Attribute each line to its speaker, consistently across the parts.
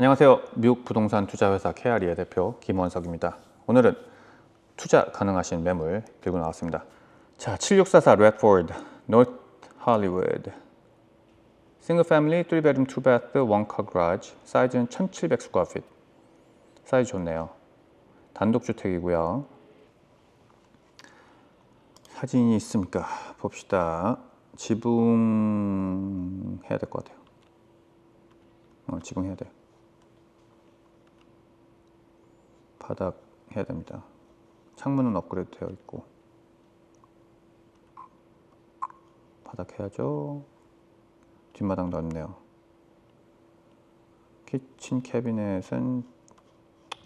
Speaker 1: 안녕하세요. 미국 부동산 투자회사 KRE의 대표 김원석입니다. 오늘은 투자 가능하신 매물 들고 나왔습니다. 자, 7644 레드포드, 노트 할리우드. 싱글 패밀리 3bedroom 2bath 1car garage. 사이즈는 1700 square feet. 사이즈 좋네요. 단독 주택이고요. 사진이 있습니까? 봅시다. 지붕 해야 될 것 같아요. 어, 지붕 해야 돼요. 바닥 해야 됩니다. 창문은 업그레이드 되어 있고 바닥 해야죠. 뒷마당 넓네요. 키친 캐비넷은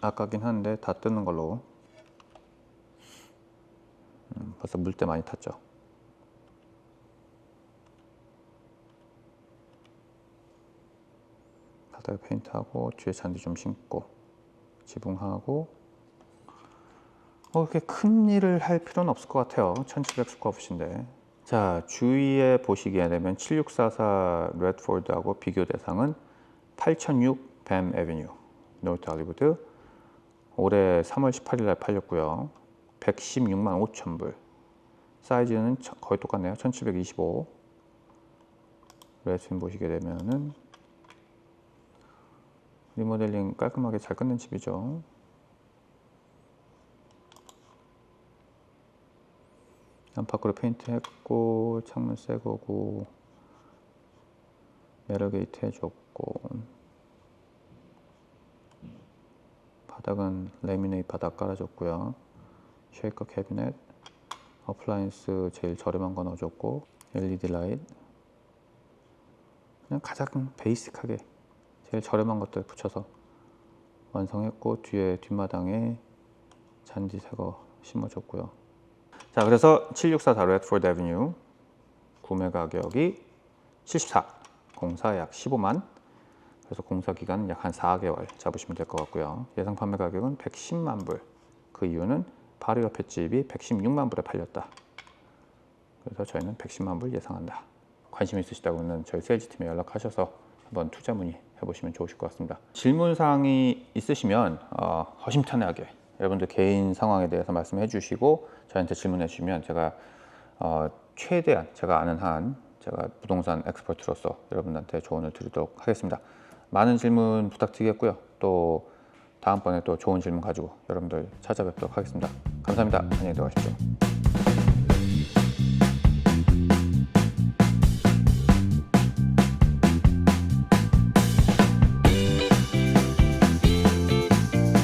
Speaker 1: 아까긴 한데 다 뜨는 걸로 음, 벌써 물때 많이 탔죠. 바닥에 페인트하고 뒤에 잔디 좀 심고 지붕하고 어, 그렇게 큰 일을 할 필요는 없을 것 같아요. 1700 스퀘어풋인데. 자, 주위에 보시게 되면 7644 레드포드하고 비교 대상은 8006 뱀 에비뉴 노트 할리우드 올해 3월 18일 날 팔렸고요. 116만 5천 불. 사이즈는 저- 거의 똑같네요. 1725. 레슨 보시게 되면은 리모델링 깔끔하게 잘 끝낸 집이죠. 안팎으로 페인트 했고 창문 새 거고 메럴 게이트 해줬고 바닥은 레미네이트 바닥 깔아줬고요. 쉐이커 캐비넷 어플라이언스 제일 저렴한 거 넣어줬고 LED 라이트 그냥 가장 베이직하게 제일 저렴한 것들 붙여서 완성했고 뒤에 뒷마당에 잔디 새거 심어줬고요. 자 그래서 7644 레드포드 애비뉴 구매 가격이 74 공사 약 15만 그래서 공사 기간 약한 4개월 잡으시면 될 것 같고요. 예상 판매 가격은 110만 불. 그 이유는 바로 옆에 집이 116만 불에 팔렸다. 그래서 저희는 110만 불 예상한다. 관심 있으시다고는 저희 세일즈 팀에 연락하셔서 한번 투자 문의 해보시면 좋으실 것 같습니다. 질문 사항이 있으시면 어, 허심탄회하게 여러분들 개인 상황에 대해서 말씀해 주시고 저한테 질문해 주시면 제가 어, 최대한 제가 아는 한 제가 부동산 엑스퍼트로서 여러분한테 조언을 드리도록 하겠습니다. 많은 질문 부탁드리겠고요. 또 다음번에 또 좋은 질문 가지고 여러분들 찾아뵙도록 하겠습니다. 감사합니다. 안녕히 들어가십시오.